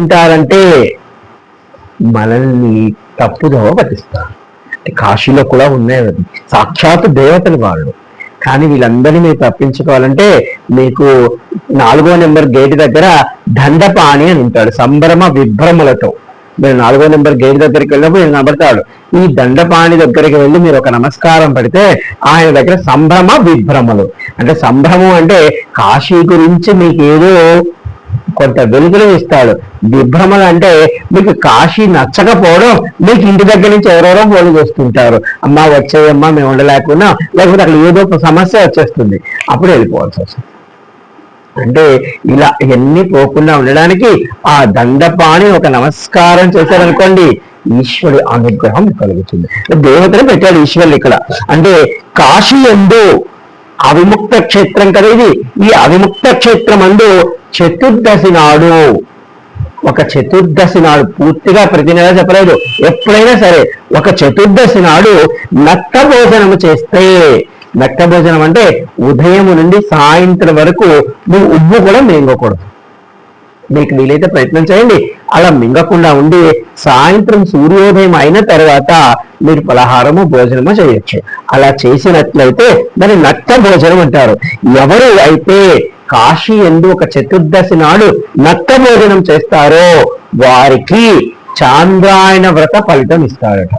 ఉంటారంటే మనల్ని తప్పుదోవ పట్టిస్తారు. కాశీలో కూడా ఉన్నాయి సాక్షాత్ దేవతలు వాళ్ళు. కానీ వీళ్ళందరినీ మీరు తప్పించుకోవాలంటే మీకు నాలుగో నెంబర్ గేట్ దగ్గర దండపాణి అని ఉంటాడు. సంభ్రమ విభ్రమలతో. మీరు నాలుగో నెంబర్ గేట్ దగ్గరికి వెళ్ళినప్పుడు నేను కనబడతాడు ఈ దండపాణి దగ్గరికి వెళ్ళి మీరు ఒక నమస్కారం పెడితే ఆయన దగ్గర సంభ్రమ విభ్రమలు. అంటే సంభ్రమం అంటే కాశీ గురించి మీకు ఏదో కొంత వెలుగులు ఇస్తాడు. విభ్రమలు అంటే మీకు కాశీ నచ్చకపోవడం మీకు ఇంటి దగ్గర నుంచి ఎవరెవరో ఫోన్ చేస్తుంటారు. అమ్మ వచ్చేయమ్మా మేము ఉండలేకున్నా లేకపోతే అక్కడ ఏదో ఒక సమస్య వచ్చేస్తుంది. అప్పుడు వెళ్ళిపోవాల్సి వస్తుంది. అంటే ఇలా ఇవన్నీ పోకుండా ఉండడానికి ఆ దండపాణి ఒక నమస్కారం చేశారనుకోండి ఈశ్వరుడి అనుగ్రహం కలుగుతుంది. దేవతను పెట్టాడు ఈశ్వరుడు ఇక్కడ. అంటే కాశీ ఎందు అవిముక్త క్షేత్రం కదా ఇది. ఈ అవిముక్త క్షేత్రం అందు చతుర్దశి నాడు ఒక చతుర్దశి నాడు పూర్తిగా ప్రతి నెల చెప్పలేదు. ఎప్పుడైనా సరే ఒక చతుర్దశి నాడు నక్క భోజనము చేస్తే నక్క భోజనం అంటే ఉదయం నుండి సాయంత్రం వరకు నువ్వు ఉబ్బు కూడా మేంగకూడదు. మీకు వీలైతే ప్రయత్నం చేయండి. అలా మింగకుండా ఉండి సాయంత్రం సూర్యోదయం అయిన తర్వాత మీరు పలహారము భోజనము చేయొచ్చు. అలా చేసినట్లయితే దాన్ని నక్క భోజనం అంటారు. ఎవరు అయితే కాశీ ఎందు ఒక చతుర్దశి నాడు నక్క భోజనం చేస్తారో వారికి చాంద్రాయణ వ్రత ఫలితం ఇస్తారట.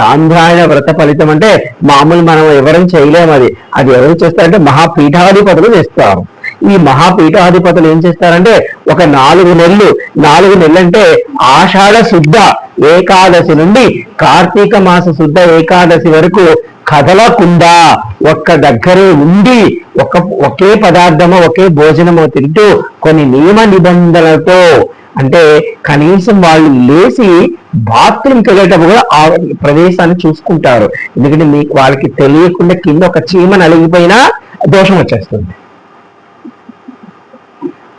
చాంద్రాయణ వ్రత ఫలితం అంటే మామూలు మనం ఎవరం చేయలేము అది. అది ఎవరు చేస్తారంటే మహాపీఠాధిపతులు చేస్తారు. ఈ మహాపీఠాధిపతులు ఏం చేస్తారంటే ఒక నాలుగు నెలలు నాలుగు నెలలు అంటే ఆషాఢ శుద్ధ ఏకాదశి నుండి కార్తీక మాస శుద్ధ ఏకాదశి వరకు కదలకుండా ఒక్క దగ్గరే ఉండి ఒక ఒకే పదార్థము ఒకే భోజనము తింటూ కొన్ని నియమ నిబంధనలతో అంటే కనీసం వాళ్ళు లేచి బాత్రూమ్కి వెళ్ళేటప్పుడు కూడా ఆ ప్రదేశాన్ని చూసుకుంటారు. ఎందుకంటే మీకు వాళ్ళకి తెలియకుండా కింద ఒక చీమ నలిగిపోయినా దోషం వచ్చేస్తుంది.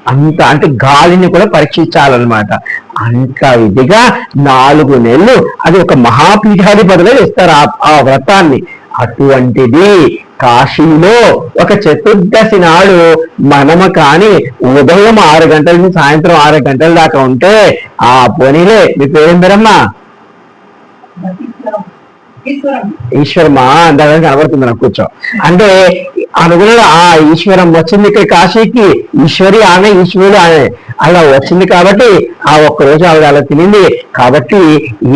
అంత అంటే గాలిని కూడా పరీక్షించాలన్నమాట. అంత ఇదిగా నాలుగు నెలలు అది ఒక మహాపీఠాధిపతిలో ఇస్తారు ఆ- వ్రతాన్ని. అటువంటిది కాశీలో ఒక చతుర్దశి నాడు మనము కానీ ఉదయం ఆరు గంటల నుంచి సాయంత్రం ఆరు గంటల దాకా ఉంటే ఆ పోనీలే మీ పేరేం పేరమ్మా ఈశ్వరమా అందాక కనబడుతుంది నాకు కూర్చో. అంటే అనుకున్నాడు ఆ ఈశ్వరం వచ్చింది ఇక్కడ కాశీకి ఈశ్వరి ఆమె ఈశ్వరుడు ఆమె అలా వచ్చింది కాబట్టి ఆ ఒక్క రోజు ఆవిడ అలా తినింది. కాబట్టి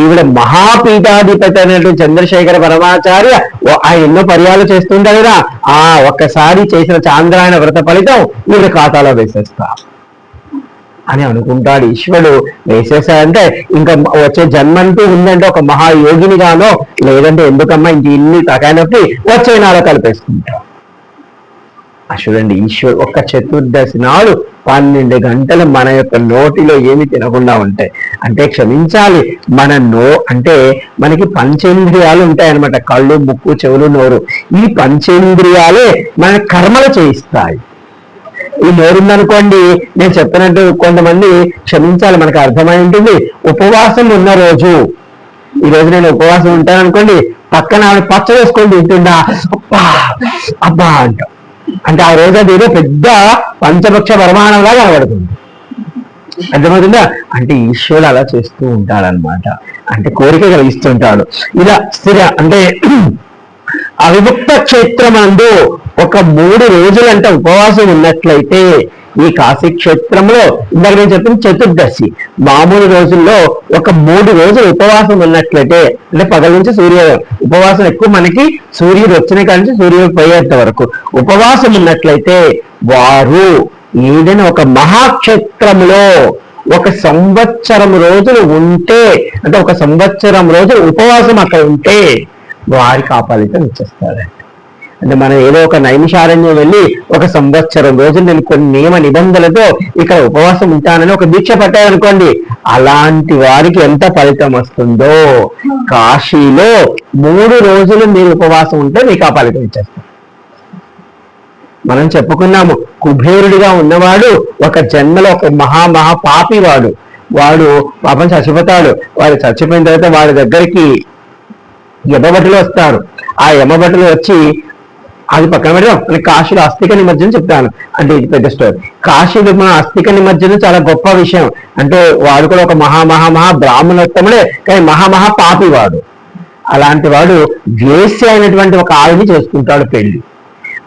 ఈవిడ మహాపీఠాధిపతి అయినటువంటి చంద్రశేఖర పరమాచార్య ఆ ఆయన ఎన్నో పర్యాలు చేస్తుంటారు కదా. ఆ ఒక్కసారి చేసిన చాంద్రాయణ వ్రత ఫలితం ఈవిడ ఖాతాలో వేసేస్తా అని అనుకుంటాడు ఈశ్వరుడు. వేసేసాడంటే ఇంకా వచ్చే జన్మంటూ ఉందంటే ఒక మహాయోగినిగానో లేదంటే ఎందుకమ్మా ఇంక ఇన్ని తకానప్పి వచ్చే నాలో కలిపేసుకుంటాడు చూడండి ఈశ్వరు ఒక్క చతుర్దశి నాడు పన్నెండు గంటలు మన యొక్క నోటిలో ఏమి తినకుండా ఉంటాయి. అంటే క్షమించాలి మన నో అంటే మనకి పంచేంద్రియాలు ఉంటాయన్నమాట. కళ్ళు ముక్కు చెవులు నోరు. ఈ పంచేంద్రియాలే మన కర్మలు చేయిస్తాయి. ఈ నోరుందనుకోండి నేను చెప్పినట్టు కొంతమంది క్షమించాలి మనకు అర్థమై ఉంటుంది. ఉపవాసం ఉన్న రోజు. ఈ రోజు నేను ఉపవాసం ఉంటాను అనుకోండి పక్కన ఆవిడ పచ్చ వేసుకొని తింటుండా అబ్బా అబ్బా అంట. అంటే ఆ రోజు అది ఏదో పెద్ద పంచపక్ష పరిమాణంలా కనబడుతుంది. అర్థమవుతుందా? అంటే ఈశ్వరుడు అలా చేస్తూ ఉంటాడనమాట అంటే కోరిక కలిగిస్తుంటాడు. ఇలా స్థిర అంటే అవిభక్త క్షేత్రమందు ఒక మూడు రోజులంటే ఉపవాసం ఉన్నట్లయితే ఈ కాశీ క్షేత్రంలో ఇందాక నేను చెప్పిన చతుర్దశి. మామూలు రోజుల్లో ఒక మూడు రోజులు ఉపవాసం ఉన్నట్లయితే అంటే పగల నుంచి సూర్య ఉపవాసం ఎక్కువ మనకి సూర్యుడు వచ్చిన కాడి నుంచి సూర్యుడు పోయేంత వరకు ఉపవాసం ఉన్నట్లయితే వారు ఏదైనా ఒక మహాక్షేత్రంలో ఒక సంవత్సరం రోజులు ఉంటే అంటే ఒక సంవత్సరం రోజులు ఉపవాసం అక్కడ ఉంటే వారికి ఆ ఫలితం అంటే మనం ఏదో ఒక నైమిషారణ్యం వెళ్ళి ఒక సంవత్సరం రోజులు నేను కొన్ని నియమ నిబంధనలతో ఇక్కడ ఉపవాసం ఉంటానని ఒక దీక్ష పట్టాయనుకోండి అలాంటి వారికి ఎంత ఫలితం వస్తుందో? కాశీలో మూడు రోజులు మీరు ఉపవాసం ఉంటే మీకు ఆ ఫలితం ఇచ్చేస్తారు మనం చెప్పుకున్నాము కుబేరుడిగా ఉన్నవాడు ఒక జన్మలో ఒక మహా మహా పాపి వాడు. వాడు పాపం చచ్చిపోతాడు. వాడు చచ్చిపోయిన తర్వాత వాడి దగ్గరికి యమభటులు వస్తారు. ఆ యమభటులు వచ్చి అది పక్కన పెడదాం. మన కాశీలో అస్థిక నిమజ్జనం చెప్తాను. అంటే ఇది పెద్ద స్టోరీ కాశీలో మన అస్థిక నిమజ్జనం చాలా గొప్ప విషయం. అంటే వాడు కూడా ఒక మహా మహా మహా బ్రాహ్మణోత్తముడే. కానీ మహామహా పాపి వాడు అలాంటి వాడు వేశ్య అయినటువంటి ఒక ఆవిని చేసుకుంటాడు పెళ్ళి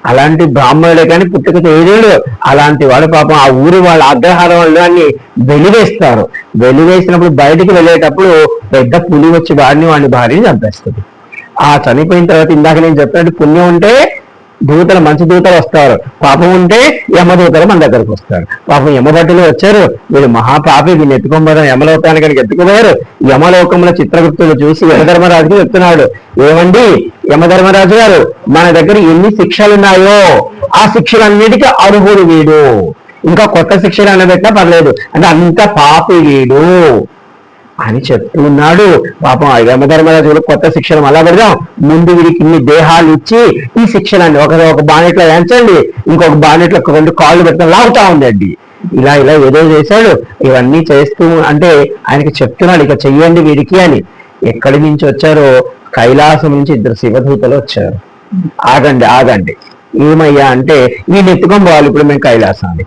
అలాంటి బ్రాహ్మణుడే కానీ పుట్టుక చేయలేడు అలాంటి వాడు పాపం ఆ ఊరి వాళ్ళ అగ్రహారం వాళ్ళని వెలివేస్తారు. వెలివేసినప్పుడు బయటికి వెళ్ళేటప్పుడు పెద్ద పులి వచ్చి వాడిని వాడిని భార్యని చంపేస్తుంది. ఆ చనిపోయిన తర్వాత ఇందాక నేను చెప్పినట్టు పుణ్యం ఉంటే దూతలు మంచి దూతలు వస్తారు. పాపం ఉంటే యమదూతలు మన దగ్గరకు వస్తారు. పాపం యమభట్టులు వచ్చారు. వీళ్ళు మహాపాపి వీళ్ళు ఎత్తుకోబోదాం యమలోకానికి ఎత్తుకుపోయారు. యమలోకంలో చిత్రగుప్తులు చూసి యమధర్మరాజుకి చెప్తున్నాడు. ఏమండి? యమధర్మరాజు గారు మన దగ్గర ఎన్ని శిక్షలు ఉన్నాయో ఆ శిక్షలన్నిటికీ అర్హుడు వీడు. ఇంకా కొత్త శిక్షలు అనబెట్టినా పర్లేదు. అంటే అంత పాపి వీడు. అని చెప్తూ ఉన్నాడు పాపం ఆ కూడా కొత్త శిక్షణ అలా పెడదాం. ముందు వీరికి ఇన్ని దేహాలు ఇచ్చి ఈ శిక్షణాన్ని ఒక ఒక బానెట్లో ఎంచండి ఇంకొక బానెట్లో ఒక రెండు కాళ్ళు పెడతాం లాగుతా ఉందండి ఇలా ఇలా ఏదో చేశాడు. ఇవన్నీ చేస్తూ అంటే ఆయనకి చెప్తున్నాడు ఇక చెయ్యండి వీరికి అని. ఎక్కడి నుంచి వచ్చారో? కైలాసం నుంచి ఇద్దరు శివదూతలు వచ్చారు. ఆగండి ఆగండి. ఏమయ్యా అంటే ఈ నెత్తుకొని పోవాలి ఇప్పుడు మేము కైలాసాన్ని